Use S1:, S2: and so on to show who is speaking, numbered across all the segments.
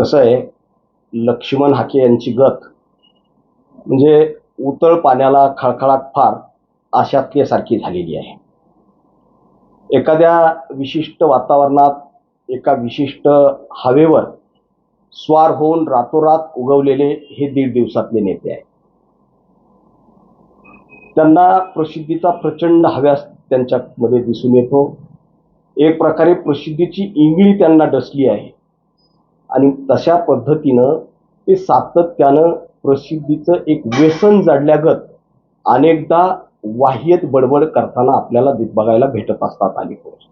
S1: कसं आहे लक्ष्मण हाके यांची गत म्हणजे उतळ पाण्याला खळखळाट फार अशातल्यासारखी झालेली आहे. एखाद्या विशिष्ट वातावरणात एका विशिष्ट हवेवर स्वार होऊन रातोरात उगवलेले हे दीड दिवसातले नेते आहेत. त्यांना प्रसिद्धीचा प्रचंड हव्यास त्यांच्यामध्ये दिसून येतो. एक प्रकारे प्रसिद्धीची इंगळी त्यांना डसली आहे. आणि तशा पद्धतीनं ते सातत्यानं प्रसिद्धीचं एक व्यसन जडल्यागत अनेकदा वाह्यत बडबड करताना आपल्याला बघायला भेटत असतात अलीकडे.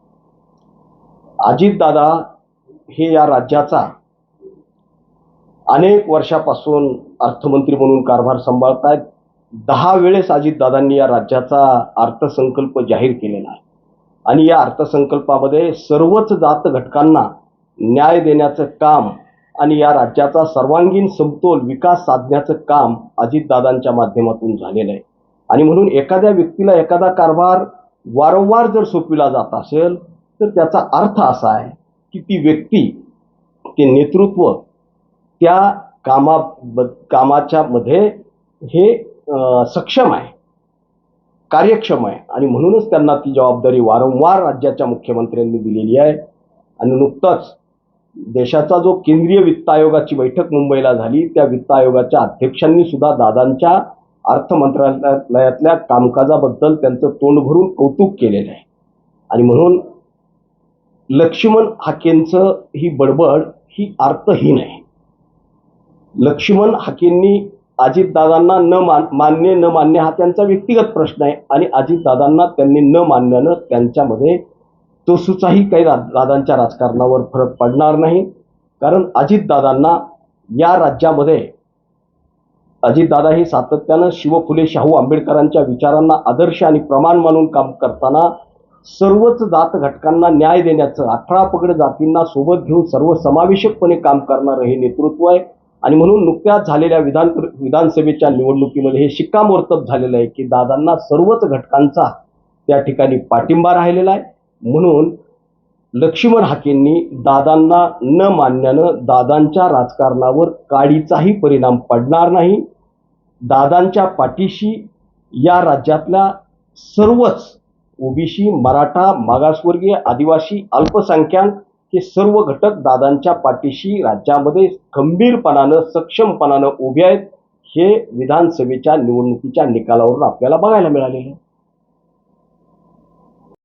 S1: अजितदादा हे या राज्याचा अनेक वर्षापासून अर्थमंत्री म्हणून कारभार सांभाळत आहेत दहा वेळेस अजितदादांनी या राज्याचा अर्थसंकल्प जाहीर केलेला आहे. आणि या अर्थसंकल्पामध्ये सर्वच जात घटकांना न्याय देण्याचं काम आणि या राज्याचा सर्वांगीण समतोल विकास साधण्याचं काम अजितदादांच्या माध्यमातून झालेलं आहे. आणि म्हणून एखाद्या व्यक्तीला एखादा कारभार वारंवार जर सोपविला जात असेल तर त्याचा अर्थ असा आहे की ती व्यक्ती ते नेतृत्व त्या कामा कामाच्या मध्ये हे सक्षम आहे कार्यक्षम आहे. आणि म्हणूनच त्यांना ती जबाबदारी वारंवार राज्याच्या मुख्यमंत्र्यांनी दिलेली आहे. आणि नुकतंच देशाचा जो केंद्रीय वित्त आयोगाची बैठक मुंबईला झाली त्या वित्त आयोगाच्या अध्यक्षांनी सुद्धा दादांच्या अर्थ मंत्रालयातल्या कामकाजाबद्दल त्यांचं तोंड भरून कौतुक केलेलं आहे. आणि म्हणून लक्ष्मण हाकेंचं ही बडबड ही अर्थहीन आहे. लक्ष्मण हाकेंनी अजितदादांना न मान मान्य न मान्य हा त्यांचा व्यक्तिगत प्रश्न आहे. आणि अजितदादांना त्यांनी न मानण्यानं त्यांच्यामध्ये तसूचाही काही रा दादांच्या राजकारणावर फरक पडणार नाही. कारण अजितदादांना या राज्यामध्ये अजितदादा हे सातत्यानं शिवफुले शाहू आंबेडकरांच्या विचारांना आदर्श आणि प्रमाण मानून काम करताना सर्वच जात घटकांना न्याय देण्याचं अठरा पगड जातींना सोबत घेऊन सर्वसमावेशकपणे काम करणारं हे नेतृत्व आहे. आणि म्हणून नुकत्याच झालेल्या विधान विधानसभेच्या निवडणुकीमध्ये हे शिक्कामोर्तब झालेलं आहे की दादांना सर्वच घटकांचा त्या ठिकाणी पाठिंबा राहिलेला आहे. म्हणून लक्ष्मण हाकेंनी दादांना न मानण्यानं दादांच्या राजकारणावर काडीचाही परिणाम पडणार नाही. दादांच्या पाठीशी या राज्यातल्या सर्वच ओबीसी मराठा मागासवर्गीय आदिवासी अल्पसंख्याक हे सर्व घटक दादांच्या पाठीशी राज्यामध्ये खंबीरपणानं सक्षमपणानं उभे आहेत. हे विधानसभेच्या निवडणुकीच्या निकालावरून आपल्याला बघायला मिळालेलं आहे.